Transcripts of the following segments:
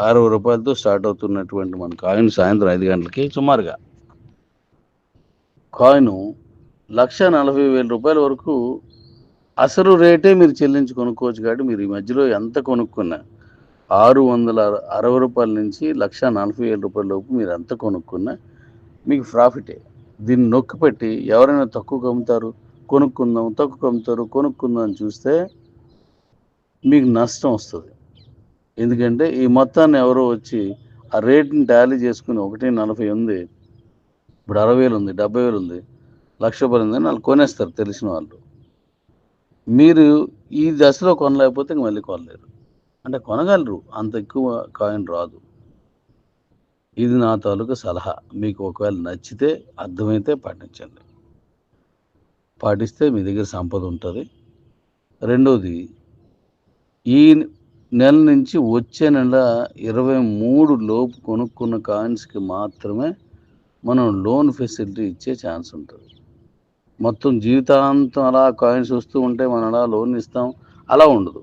అరవై రూపాయలతో స్టార్ట్ అవుతున్నటువంటి మన కాయిన్ సాయంత్రం ఐదు గంటలకి సుమారుగా. కాయిన్ లక్ష నలభై వేల రూపాయల వరకు అసలు రేటే మీరు చెల్లించి కొనుక్కోవచ్చు కాబట్టి మీరు ఈ మధ్యలో ఎంత కొనుక్కున్నా ఆరు వందల అరవై రూపాయల నుంచి లక్ష నలభై వేల రూపాయల లోపు మీరు ఎంత కొనుక్కున్నా మీకు ప్రాఫిటే. దీన్ని నొక్కిపెట్టి ఎవరైనా తక్కువ అమ్ముతారు కొనుక్కుందాం తక్కువ అమ్ముతారు కొనుక్కుందాం అని చూస్తే మీకు నష్టం వస్తుంది. ఎందుకంటే ఈ మొత్తాన్ని ఎవరో వచ్చి ఆ రేట్ని టాలీ చేసుకుని ఒకటి నలభై ఉంది. ఇప్పుడు అరవై వేలు ఉంది డెబ్బై వేలు ఉంది లక్ష రూపాయలు ఉంది వాళ్ళు కొనేస్తారు తెలిసిన వాళ్ళు. మీరు ఈ దశలో కొనలేకపోతే ఇంక మళ్ళీ కొనలేరు. అంటే కొనగలరు అంత ఎక్కువ కాయిన్ రాదు. ఇది నా తాలూకు సలహా. మీకు ఒకవేళ నచ్చితే అర్థమైతే పాటించండి. పాటిస్తే మీ దగ్గర సంపద ఉంటుంది. రెండోది ఈ నెల నుంచి వచ్చే నెల ఇరవై మూడు లోపు కొనుక్కున్న కాయిన్స్కి మాత్రమే మనం లోన్ ఫెసిలిటీ ఇచ్చే ఛాన్స్ ఉంటుంది. మొత్తం జీవితాంతం అలా కాయిన్స్ వస్తూ ఉంటే మనం అలా లోన్ ఇస్తాం? అలా ఉండదు.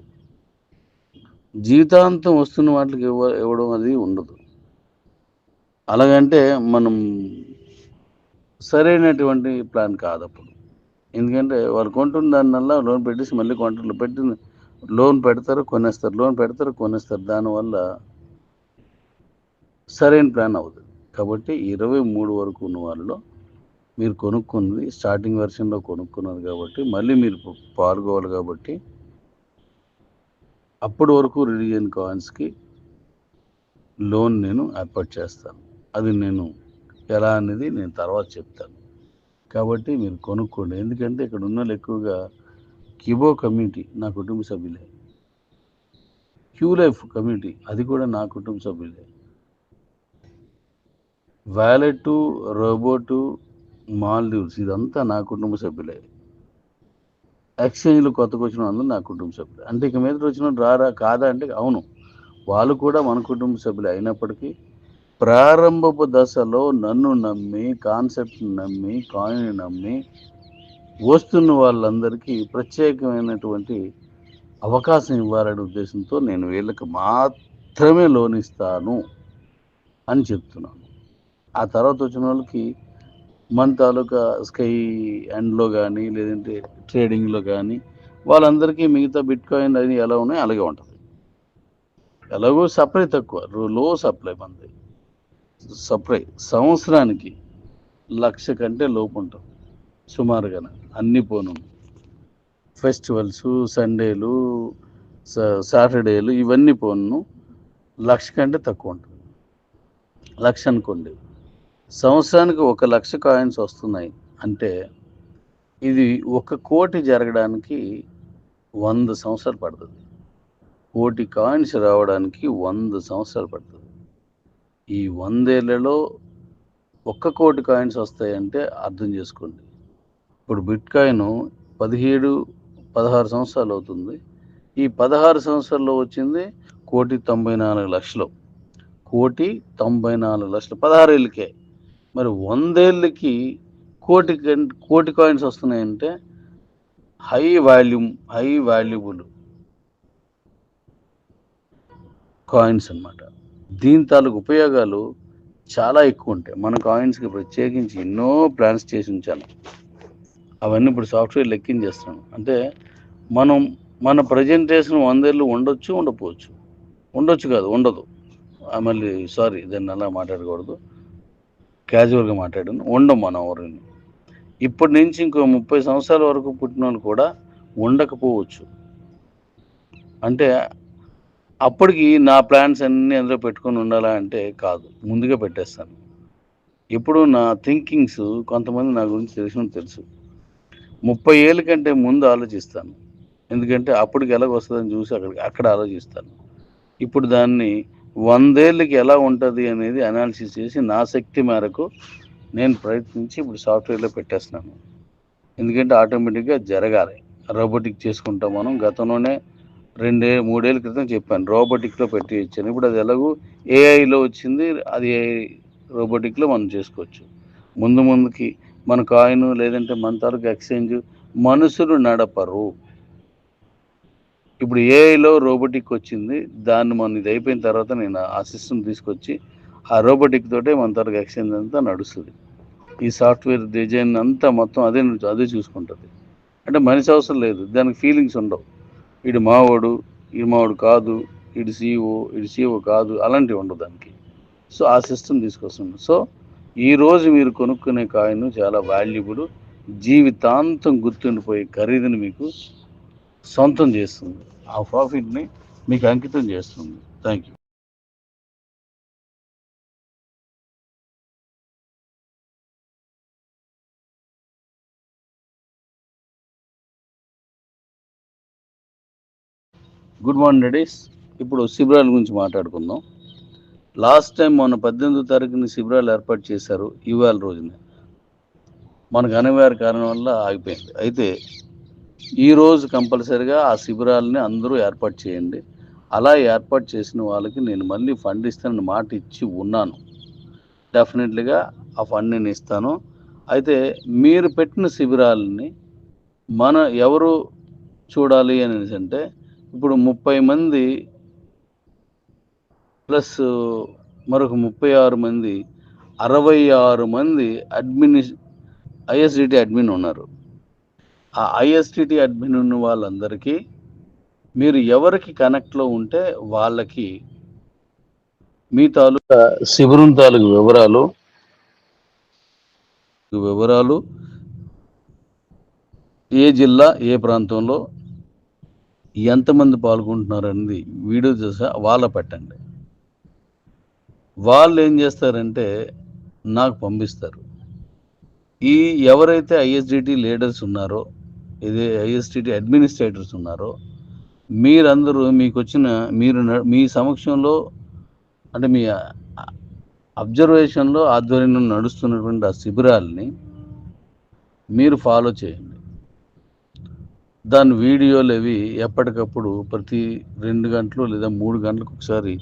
జీవితాంతం వస్తున్న వాటికి ఇవ్వ ఇవ్వడం అది ఉండదు. అలాగంటే మనం సరైనటువంటి ప్లాన్ కాదు అప్పుడు ఎందుకంటే వాళ్ళు కొంటున్న దానివల్ల లోన్ పెట్టేసి మళ్ళీ కొంటలు పెట్టి లోన్ పెడతారు కొనేస్తారు లోన్ పెడతారు కొనేస్తారు. దానివల్ల సరైన ప్లాన్ అవుతుంది. కాబట్టి ఇరవై మూడు వరకు ఉన్న వాళ్ళలో మీరు కొనుక్కున్నది స్టార్టింగ్ వెర్షన్లో కొనుక్కున్నది కాబట్టి మళ్ళీ మీరు పాల్గొవాలి కాబట్టి అప్పటి వరకు రిలీజియన్ కాయిన్స్కి లోన్ నేను ఏర్పాటు చేస్తాను. అది నేను ఎలా అనేది నేను తర్వాత చెప్తాను. కాబట్టి మీరు కొనుక్కోండి. ఎందుకంటే ఇక్కడ ఉన్న వాళ్ళు ఎక్కువగా కిబో కమ్యూనిటీ నా కుటుంబ సభ్యులే. క్యూ లైఫ్ కమ్యూనిటీ అది కూడా నా కుటుంబ సభ్యులే. వ్యాలెట్ రోబోటు మాల్దీవ్స్ ఇదంతా నా కుటుంబ సభ్యులే. ఎక్స్చేంజ్లు కొత్తగా వచ్చిన అందరూ నా కుటుంబ సభ్యులు. అంటే ఇక మీద వచ్చిన రారా కాదా అంటే అవును. వాళ్ళు కూడా మన కుటుంబ సభ్యులే అయినప్పటికీ ప్రారంభపు దశలో నన్ను నమ్మి కాన్సెప్ట్ని నమ్మి కాయిన్ నమ్మి వస్తున్న వాళ్ళందరికీ ప్రత్యేకమైనటువంటి అవకాశం ఇవ్వాలనే ఉద్దేశంతో నేను వీళ్ళకి మాత్రమే లోన్ ఇస్తాను అని చెప్తున్నాను. ఆ తర్వాత వచ్చిన వాళ్ళకి మన తాలూకా స్కై అండ్లో కానీ లేదంటే ట్రేడింగ్లో కానీ వాళ్ళందరికీ మిగతా బిట్ కాయిన్ అది ఎలా ఉన్నాయో అలాగే ఉంటుంది. ఎలాగో సప్లై తక్కువ లో సప్లై మంది. సప్లై సంవత్సరానికి లక్ష కంటే లోపు ఉంటుంది. సుమారుగా అన్ని పోను. ఫెస్టివల్స్ సండేలు సాటర్డేలు ఇవన్నీ పోను. లక్ష కంటే తక్కువ ఉంటుంది. లక్ష అనుకోండి. సంవత్సరానికి ఒక లక్ష కాయిన్స్ వస్తున్నాయి అంటే ఇది ఒక కోటి జరగడానికి వంద సంవత్సరాలు పడుతుంది. కోటి కాయిన్స్ రావడానికి వంద సంవత్సరాలు పడుతుంది. ఈ వందేళ్ళలో ఒక్క కోటి కాయిన్స్ వస్తాయంటే అర్థం చేసుకోండి. ఇప్పుడు బిట్ కాయిన్ పదిహేడు పదహారు సంవత్సరాలు అవుతుంది. ఈ పదహారు సంవత్సరాల్లో వచ్చింది కోటి తొంభై నాలుగు లక్షలు. కోటి తొంభై నాలుగు లక్షలు. పదహారు ఏళ్ళకే మరి వందేళ్ళకి కోటి కోటి కాయిన్స్ వస్తున్నాయంటే high volume high valuable coins అనమాట దీని తాలూకు ఉపయోగాలు చాలా ఎక్కువ ఉంటాయి. మన కాయిన్స్కి ప్రత్యేకించి ఎన్నో ప్లాన్స్ చేసి ఉంచాను. అవన్నీ ఇప్పుడు సాఫ్ట్వేర్ లెక్కించేస్తున్నాను అంటే మనం మన ప్రజెంటేషన్ వందేళ్ళు ఉండొచ్చు ఉండకపోవచ్చు. ఉండొచ్చు కాదు ఉండదు. మళ్ళీ సారీ దాన్ని అలా మాట్లాడకూడదు. క్యాజువల్గా మాట్లాడాను. ఉండం మనం ఎవరిని. ఇప్పటి నుంచి ఇంకో ముప్పై సంవత్సరాల వరకు పుట్టినోని కూడా ఉండకపోవచ్చు. అంటే అప్పటికి నా ప్లాన్స్ అన్నీ అందులో పెట్టుకొని ఉండాలా అంటే కాదు. ముందుగా పెట్టేస్తాను. ఇప్పుడు నా థింకింగ్స్ కొంతమంది నా గురించి తెలిసిన తెలుసు. ముప్పై ఏళ్ళ కంటే ముందు ఆలోచిస్తాను. ఎందుకంటే అప్పటికి ఎలాగ వస్తుందని చూసి అక్కడికి అక్కడ ఆలోచిస్తాను. ఇప్పుడు దాన్ని వందేళ్ళకి ఎలా ఉంటుంది అనేది అనాలిసిస్ చేసి నా శక్తి మేరకు నేను ప్రయత్నించి ఇప్పుడు సాఫ్ట్వేర్లో పెట్టేస్తున్నాను. ఎందుకంటే ఆటోమేటిక్గా జరగాలి. రోబోటిక్ చేసుకుంటాం మనం. గతంలోనే రెండే మూడేళ్ళ క్రితం చెప్పాను రోబోటిక్లో పెట్టి ఇచ్చాను ఇప్పుడు అది ఎలాగో ఏఐలో వచ్చింది అది ఏఐ రోబోటిక్లో మనం చేసుకోవచ్చు. ముందు ముందుకి మన కాయిన్ లేదంటే మన తాలూకు ఎక్స్చేంజ్ మనుషులు నడపరు. ఇప్పుడు ఏఐలో రోబోటిక్ వచ్చింది దాన్ని మన ఇది అయిపోయిన తర్వాత నేను ఆ సిస్టమ్ తీసుకొచ్చి ఆ రోబోటిక్ తోటే మన తాలూకు ఎక్స్చేంజ్ అంతా నడుస్తుంది. ఈ సాఫ్ట్వేర్ డిజైన్ అంతా మొత్తం అదే అదే చూసుకుంటుంది. అంటే మనిషి అవసరం లేదు దానికి ఫీలింగ్స్ ఉండవు. ఇడు మావాడు ఈ మావాడు కాదు ఇది సీఓ ఇది సీఓ కాదు అలాంటివి ఉండవు దానికి. సో ఆ సిస్టమ్ తీసుకొస్తుంది సో ఈరోజు మీరు కొనుక్కునే కాయిన్ చాలా వాల్యుబుల్ జీవితాంతం గుర్తుండిపోయే ఖరీదుని మీకు సొంతం చేస్తుంది. ఆ ప్రాఫిట్ని మీకు అంకితం చేస్తుంది. Thank you good morning ladies ఇప్పుడు శిబిరాల గురించి మాట్లాడుకుందాం. లాస్ట్ టైం మొన్న పద్దెనిమిదో తారీఖుని శిబిరాలు ఏర్పాటు చేశారు ఇవాళ రోజున. మనకు అనివార్య కారణం వల్ల ఆగిపోయింది. అయితే ఈరోజు కంపల్సరిగా ఆ శిబిరాలని అందరూ ఏర్పాటు చేయండి. అలా ఏర్పాటు చేసిన వాళ్ళకి నేను మళ్ళీ ఫండ్ ఇస్తానని మాట ఇచ్చి ఉన్నాను. డెఫినెట్లీగా ఆ ఫండ్ నేను ఇస్తాను. అయితే మీరు పెట్టిన శిబిరాలని మన ఎవరు చూడాలి అనేసి అంటే ఇప్పుడు ముప్పై మంది ప్లస్ మరొక ముప్పై ఆరు మంది అరవై ఆరు మంది అడ్మిని ఐఎస్డిటి అడ్మిన్ ఉన్నారు. ఆ ఐఎస్డిటి అడ్మిన్ ఉన్న వాళ్ళందరికీ మీరు ఎవరికి కనెక్ట్లో ఉంటే వాళ్ళకి మీ తాలూకా శిబిరం తాలూకు వివరాలు వివరాలు ఏ జిల్లా ఏ ప్రాంతంలో ఎంతమంది పాల్గొంటున్నారు అనేది వీడియో చూసా వాళ్ళ పెట్టండి. వాళ్ళు ఏం చేస్తారంటే నాకు పంపిస్తారు. ఈ ఎవరైతే ఐఎస్డిటి లీడర్స్ ఉన్నారో ఇది ఐఎస్డిటి అడ్మినిస్ట్రేటర్స్ ఉన్నారో మీరందరూ మీకు వచ్చిన మీరు న- మీ సమక్షంలో అంటే మీ అబ్జర్వేషన్లో ఆధ్వర్యంలో నడుస్తున్నటువంటి ఆ శిబిరాలని మీరు ఫాలో చేయండి. దాని వీడియోలు అవి ఎప్పటికప్పుడు ప్రతి రెండు గంటలు లేదా మూడు గంటలకు ఒకసారి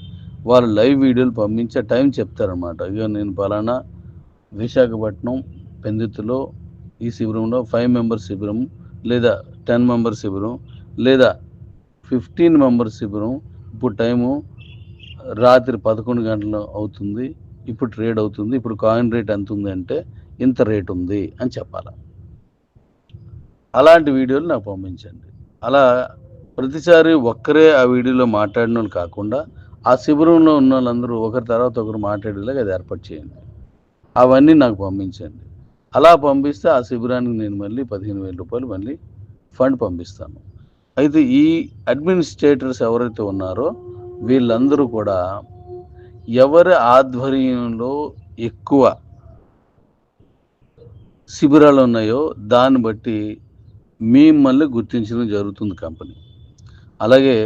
వాళ్ళు లైవ్ వీడియోలు పంపించే టైం చెప్తారనమాట ఇక నేను పలానా విశాఖపట్నం పెందుతులో ఈ శిబిరంలో ఫైవ్ మెంబర్స్ శిబిరం లేదా టెన్ మెంబర్స్ శిబిరం లేదా ఫిఫ్టీన్ మెంబర్స్ శిబిరం ఇప్పుడు టైము రాత్రి పదకొండు గంటలు అవుతుంది. ఇప్పుడు ట్రేడ్ అవుతుంది. ఇప్పుడు కాయిన్ రేట్ ఎంత ఉంది అంటే ఇంత రేట్ ఉంది అని చెప్పాలి. అలాంటి వీడియోలు నాకు పంపించండి. అలా ప్రతిసారి ఒక్కరే ఆ వీడియోలో మాట్లాడిన వాళ్ళు కాకుండా ఆ శిబిరంలో ఉన్న వాళ్ళందరూ ఒకరి తర్వాత ఒకరు మాట్లాడేలాగా అది ఏర్పాటు చేయండి. అవన్నీ నాకు పంపించండి. అలా పంపిస్తే ఆ శిబిరానికి నేను మళ్ళీ పదిహేను వేల రూపాయలు మళ్ళీ ఫండ్ పంపిస్తాను. అయితే ఈ అడ్మినిస్ట్రేటర్స్ ఎవరైతే ఉన్నారో వీళ్ళందరూ కూడా ఎవరి ఆధ్వర్యంలో ఎక్కువ శిబిరాలు ఉన్నాయో దాన్ని బట్టి మిమ్మల్ని గుర్తించడం జరుగుతుంది కంపెనీ. అలాగే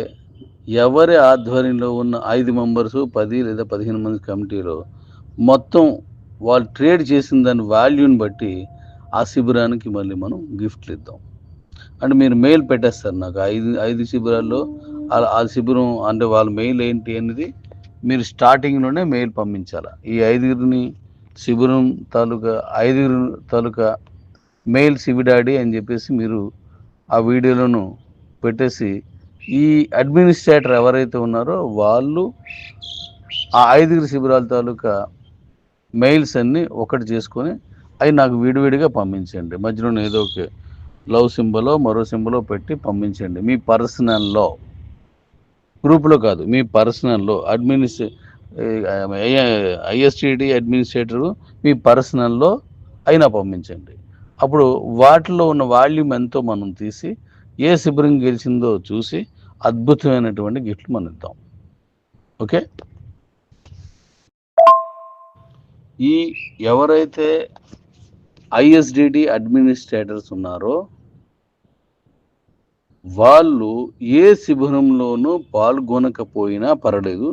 ఎవరి ఆధ్వర్యంలో ఉన్న ఐదు మెంబర్స్ పది లేదా పదిహేను మంది కమిటీలో మొత్తం వాళ్ళు ట్రేడ్ చేసిన దాని వాల్యూని బట్టి ఆ శిబిరానికి మళ్ళీ మనం గిఫ్ట్లు ఇద్దాం. అంటే మీరు మెయిల్ పెట్టేస్తారు నాకు. ఐదు ఐదు శిబిరాల్లో ఆ- శిబిరం అంటే వాళ్ళ మెయిల్ ఏంటి అనేది మీరు స్టార్టింగ్లోనే మెయిల్ పంపించాలి. ఈ ఐదుగురిని శిబిరం తాలూకా ఐదుగురు తాలూకా మెయిల్ శిబిడాడి అని చెప్పేసి మీరు ఆ వీడియోలను పెట్టేసి ఈ అడ్మినిస్ట్రేటర్ ఎవరైతే ఉన్నారో వాళ్ళు ఆ ఐదుగురు శిబిరాల తాలూకా మెయిల్స్ అన్నీ ఒకటి చేసుకొని అవి నాకు విడివిడిగా పంపించండి. మధ్యలో ఏదో ఒక లవ్ సింబలో మరో సింబలో పెట్టి పంపించండి. మీ పర్సనల్లో గ్రూప్లో కాదు మీ పర్సనల్లో అడ్మినిస్ట్రే ఐఎస్టీడీ అడ్మినిస్ట్రేటర్ మీ పర్సనల్లో అయినా పంపించండి. అప్పుడు వాటిలో ఉన్న వాల్యూమ్ ఎంతో మనం తీసి ఏ శిబిరం గెలిచిందో చూసి అద్భుతమైనటువంటి గిఫ్ట్లు మనం ఇద్దాం ఓకే? ఈ ఎవరైతే ఐఎస్డిడి అడ్మినిస్ట్రేటర్స్ ఉన్నారో వాళ్ళు ఏ శిబిరంలోనూ పాల్గొనకపోయినా పర్లేదు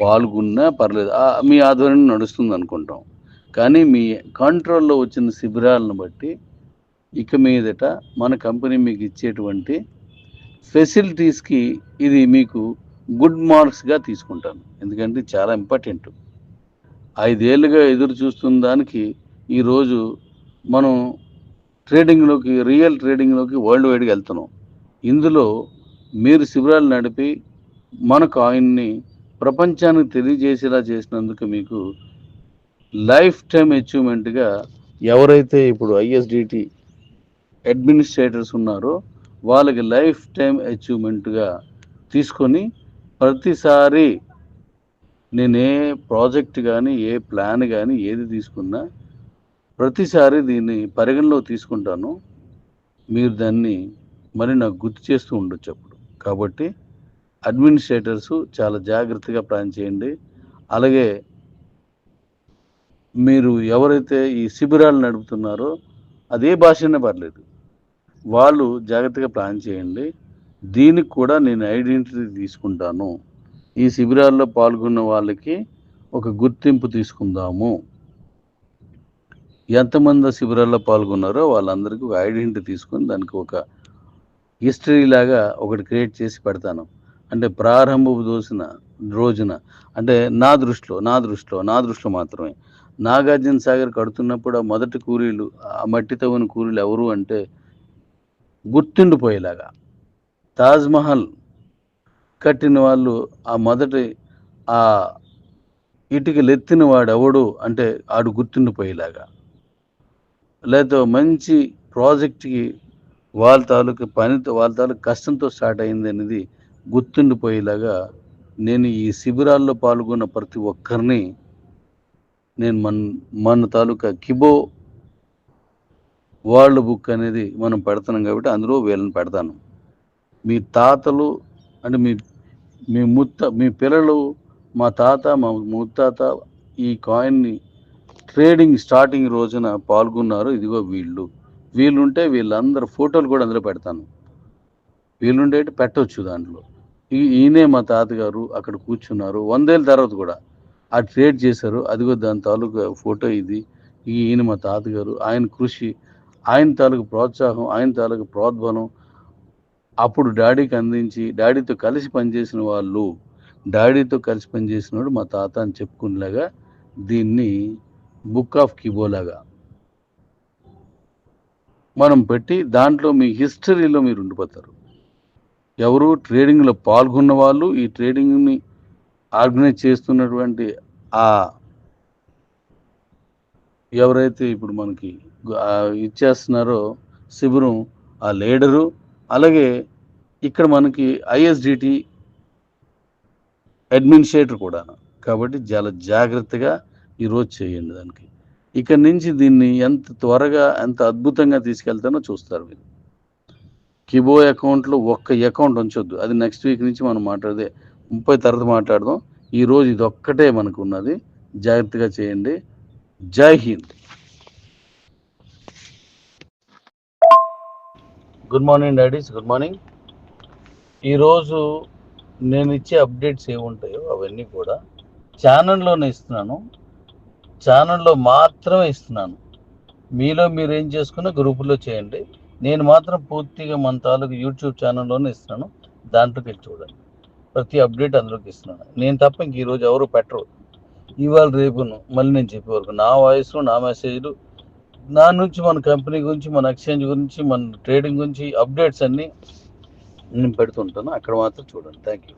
పాల్గొన్నా పర్లేదు మీ ఆధ్వర్యం నడుస్తుంది అనుకుంటాం. కానీ మీ కంట్రోల్లో వచ్చిన శిబిరాలను బట్టి ఇక మీదట మన కంపెనీ మీకు ఇచ్చేటువంటి ఫెసిలిటీస్కి ఇది మీకు గుడ్ మార్క్స్గా తీసుకుంటాను. ఎందుకంటే చాలా ఇంపార్టెంట్. ఐదేళ్ళుగా ఎదురు చూస్తున్న దానికి ఈరోజు మనం ట్రేడింగ్లోకి రియల్ ట్రేడింగ్లోకి వరల్డ్ వైడ్గా వెళ్తున్నాం. ఇందులో మీరు శిబిరాలు నడిపి మన కాయిన్ని ప్రపంచానికి తెలియజేసేలా చేసినందుకు మీకు లైఫ్ టైం అచీవ్మెంట్గా ఎవరైతే ఇప్పుడు ఐఎస్డిటి అడ్మినిస్ట్రేటర్స్ ఉన్నారో వాళ్ళకి లైఫ్ టైం అచీవ్మెంట్గా తీసుకొని ప్రతిసారి నేను ఏ ప్రాజెక్ట్ కానీ ఏ ప్లాన్ కానీ ఏది తీసుకున్నా ప్రతిసారి దీన్ని పరిగణలో తీసుకుంటాను. మీరు దాన్ని మరి నాకు గుర్తు చేస్తూ ఉండొచ్చు అప్పుడు. కాబట్టి అడ్మినిస్ట్రేటర్స్ చాలా జాగ్రత్తగా ప్లాన్ చేయండి. అలాగే మీరు ఎవరైతే ఈ శిబిరాలు నడుపుతున్నారో అదే భాషనే పర్లేదు. వాళ్ళు జాగ్రత్తగా ప్లాన్ చేయండి. దీనికి కూడా నేను ఐడెంటిటీ తీసుకుంటాను. ఈ శిబిరాల్లో పాల్గొన్న వాళ్ళకి ఒక గుర్తింపు తీసుకుందాము. ఎంతమంది శిబిరాల్లో పాల్గొన్నారో వాళ్ళందరికీ ఒక ఐడెంటిటీ తీసుకొని దానికి ఒక హిస్టరీ లాగా ఒకటి క్రియేట్ చేసి పెడతాను. అంటే ప్రారంభపు దోసిన రోజున. అంటే నా దృష్టిలో నా దృష్టిలో నా దృష్టిలో మాత్రమే. నాగార్జున సాగర్ కడుతున్నప్పుడు ఆ మొదటి కూలీలు ఆ మట్టి ఉన్న కూలీలు ఎవరు అంటే గుర్తుండిపోయేలాగా. తాజ్మహల్ కట్టిన వాళ్ళు ఆ మొదటి ఆ ఇటుకలు ఎత్తిన వాడు ఎవడు అంటే ఆడు గుర్తుండిపోయేలాగా. లేదా మంచి ప్రాజెక్ట్కి వాళ్ళ తాలూకు పనితో వాళ్ళ తాలూకు కష్టంతో స్టార్ట్ అయింది అనేది గుర్తుండిపోయేలాగా నేను ఈ శిబిరాల్లో పాల్గొన్న ప్రతి ఒక్కరిని నేను మన మన తాలూకా కిబో వరల్డ్ బుక్ అనేది మనం పెడుతున్నాం కాబట్టి అందులో వీళ్ళని పెడతాను. మీ తాతలు అంటే మీ మీ ముత్త మీ పిల్లలు మా తాత మా ముత్తాత ఈ కాయిన్ని ట్రేడింగ్ స్టార్టింగ్ రోజున పాల్గొన్నారు. ఇదిగో వీళ్ళు. వీళ్ళుంటే వీళ్ళందరూ ఫోటోలు కూడా అందులో పెడతాను. వీళ్ళుండే పెట్టవచ్చు దాంట్లో. ఈ ఈయనే మా తాతగారు అక్కడ కూర్చున్నారు. వందేళ్ళ తర్వాత కూడా ఆ ట్రేడ్ చేశారు. అదిగో దాని తాలూకా ఫోటో ఇది. ఈయన మా తాతగారు. ఆయన కృషి ఆయన తాలూకు ప్రోత్సాహం ఆయన తాలూకు ప్రోద్బలం. అప్పుడు డాడీకి అందించి డాడీతో కలిసి పనిచేసిన వాళ్ళు డాడీతో కలిసి పనిచేసినవాడు మా తాత అని చెప్పుకునేలాగా దీన్ని బుక్ ఆఫ్ కిబోలాగా మనం పెట్టి దాంట్లో మీ హిస్టరీలో మీరు ఉండిపోతారు. ఎవరు ట్రేడింగ్లో పాల్గొన్న వాళ్ళు ఈ ట్రేడింగ్ని ఆర్గనైజ్ చేస్తున్నటువంటి ఆ ఎవరైతే ఇప్పుడు మనకి ఇచ్చేస్తున్నారో శిబిరం ఆ లీడరు అలాగే ఇక్కడ మనకి ఐఎస్డిటి అడ్మినిస్ట్రేటర్ కూడా కాబట్టి చాలా జాగ్రత్తగా ఈరోజు చేయండి దానికి. ఇక్కడి నుంచి దీన్ని ఎంత త్వరగా ఎంత అద్భుతంగా తీసుకెళ్తానో చూస్తారు మీరు. కిబో అకౌంట్లో ఒక్క అకౌంట్ ఉంచొద్దు. అది నెక్స్ట్ వీక్ నుంచి మనం మాట్లాడితే ముప్పై తర్వాత మాట్లాడదాం. ఈ రోజు ఇది ఒక్కటే మనకు ఉన్నది జాగ్రత్తగా చేయండి. జై Hind. Good morning daddies good morning. ఈరోజు నేను ఇచ్చే అప్డేట్స్ ఏముంటాయో అవన్నీ కూడా ఛానల్లోనే ఇస్తున్నాను. ఛానల్లో మాత్రమే ఇస్తున్నాను. మీలో మీరు ఏం చేసుకున్న గ్రూపులో చేయండి. నేను మాత్రం పూర్తిగా మన తాలూకు యూట్యూబ్ ఛానల్లోనే ఇస్తున్నాను. దాంట్లోకి వెళ్ళి చూడండి. ప్రతి అప్డేట్ అందులోకి ఇస్తున్నాను. నేను తప్ప ఇంక ఈరోజు ఎవరు పెట్టరు. ఇవాళ రేపును మళ్ళీ నేను చెప్పే వరకు నా వాయిస్ నా మెసేజ్లు నా నుంచి మన కంపెనీ గురించి మన ఎక్స్చేంజ్ గురించి మన ట్రేడింగ్ గురించి అప్డేట్స్ అన్నీ నేను పెడుతుంటాను. అక్కడ మాత్రం చూడండి. Thank you